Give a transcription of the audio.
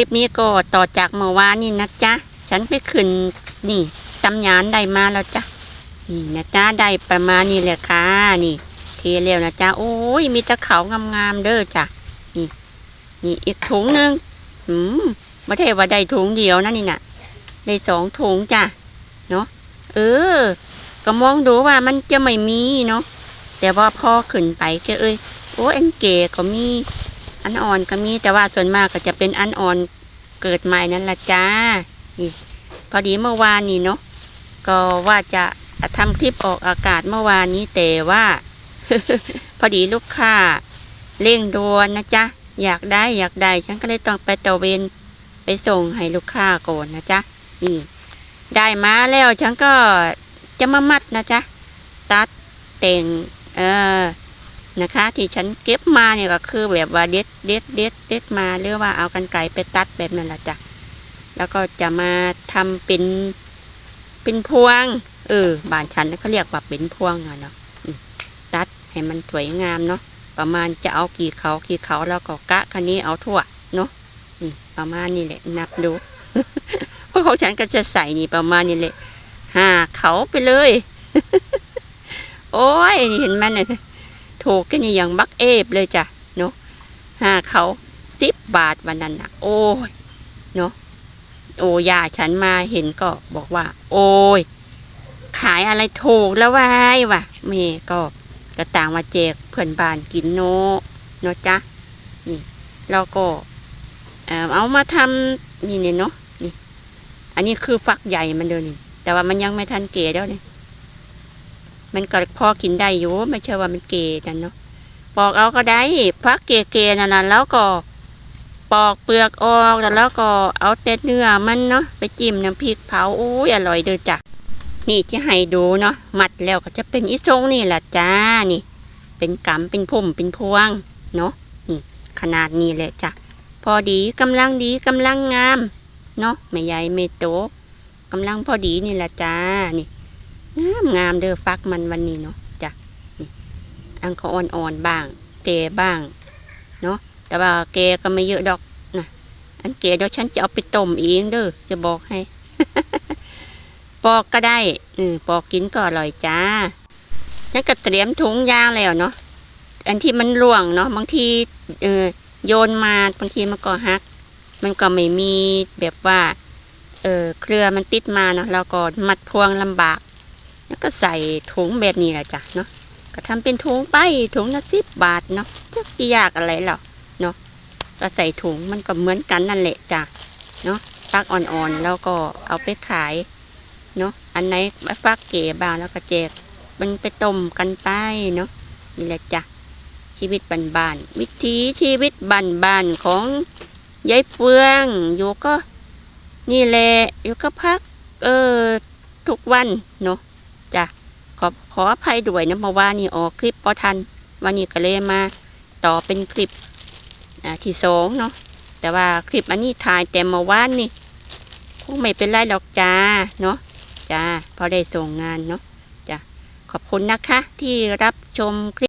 ลิปนี้ก็ต่อจากเมื่อวานนี่นะจ๊ะ ฉันไปขึ้นนี่ตำยานได้มาแล้วจ้ะ นี่นะจ๊ะได้ประมาณนี้แหละค่ะ นี่ เทเร็วนะจ๊ะ โอ้ย มีตะเขางามๆเด้อจ้ะ นี่ นี่อีกถุงหนึ่งอืมไม่ได้ว่าได้ถุงเดียวนะนี่น่ะ ได้สองถุงจ้ะ เนาะ เออ ก็มองดูว่ามันจะไม่มีเนาะ แต่ว่าพอขึ้นไปก็เอ้ย โอ้อันเก๋ก็มี อันอ่อนก็มีแต่ว่าส่วนมากก็จะเป็นอันอ่อนเกิดใหม่นั่นละจ้านี่พอดีเมื่อวานนี้เนาะก็ว่าจะทำคลิปออกอากาศเมื่อวานนี้แต่ว่า พอดีลูกค้าเร่งด่วนนะจ๊ะอยากได้อยากได้ฉันก็เลยต้องไปตะเวนไปส่งให้ลูกค้าก่อนนะจ๊ะนี่ ได้มาแล้วฉันก็จะมามัดนะจ๊ะตัดแต่งเออ นะคะ ที่ฉันเก็บมาเนี่ยก็คือแบบว่าเด็ดเด็ดเด็ดเด็ดมาหรือว่าเอากันไก่ไปตัดแบบนั้นแหละจ้ะแล้วก็จะมาทำเป็นเป็นพวง เออบ้านฉันเขาเรียกว่าเป็นพวงเนาะตัดให้มันสวยงามเนาะประมาณจะเอากี่เขากี่เขาแล้วก็กะคันนี้เอาทั่วเนาะนี่ประมาณนี้แหละนับดูเพราะของฉันก็จะใส่นี่ประมาณนี้แหละห้าเขาไปเลย โอ้ยนี่เห็นไหมเนี่ย ถูกกันอย่างบักเอฟเลยจ้ะเนาะห้าเขาสิบบาทวันนั้นนะโอ้ยเนาะโอ้ยาฉันมาเห็นก็บอกว่า โอ้ย ขายอะไรถูกแล้ววายวะเมก็กระต่างมาแจกเพื่อนบ้านกินโนเนาะจ๊ะนี่แล้วก็เอามาทำนี่เนี่ยเนาะนี่ อันนี้คือฟักใหญ่มันเดินนี่แต่ว่ามันยังไม่ทันเก๋แล้วเนี่ย มันก็พอกินได้อยู่ไม่ใช่ว่ามันเก๋กันเนาะปอกเอาก็ได้ฟักเก๋ๆนั่นนะแล้วก็ปอกเปลือกออกแล้วก็เอาแต่เนื้อมันเนาะไปจิ้มน้ำพริกเผาโอ้ยอร่อยเด้อจ้ะนี่ที่ให้ดูเนาะมัดแล้วก็จะเป็นอีทรงนี่แหละจ้านี่ เป็นกำเป็นพุ่มเป็นพวงเนาะนี่ ขนาดนี้แหละจ้ะพอดีกำลังดีกำลังงามเนาะไม่ใหญ่ไม่โตกำลังพอดีนี่แหละจ้านี่ งามงามเด้อฟักมันวันนี้เนาะจ้ะอังก็อ่อนๆบ้างเกบ้าง เนาะแต่ว่าเกก็ไม่เยอะดอกนะอันเกเดี๋ยวฉันจะเอาไปต้มเองเด้อจะบอกให้ ปอกก็ได้อืปอกกินก็อร่อยจ้านั่นก็เตรียมถุงยางแล้วเนาะอันที่มันร่วงเนาะบางทีเออโยนมาบางทีมันก็หัก มันก็ไม่มีแบบว่า เออเครือมันติดมาเนาะแล้วก็มัดพวงลำบาก แล้วก็ใส่ถุงแบบนี้แหละจ้ะเนาะก็ทำเป็นถุงไปถุงละสิบบาทเนาะจะยากอะไรหรอเนาะก็ใส่ถุงมันก็เหมือนกันนั่นแหละจ้ะเนาะฟักอ่อนๆแล้วก็เอาไปขายเนาะอันไหนฟักเก๋บางแล้วก็แจกมันไปต้มกันไปเนาะนี่แหละจ้ะชีวิตบ้านๆวิถีชีวิตบ้านๆของยายเฟืองอยู่ก็นี่แหละอยู่ก็พัก เออทุกวันเนาะ ขอขออภัยด้วยนะเมื่อวานี่ออกคลิปพอทันวันนี้ก็เลยมาต่อเป็นคลิปที่สองเนาะแต่ว่าคลิปอันนี้ถ่ายแต่เมื่อวานนี่คงไม่เป็นไรหรอกจ้าเนาะจ้าพอได้ส่งงานเนาะจ้าขอบคุณนะคะที่รับชมคลิป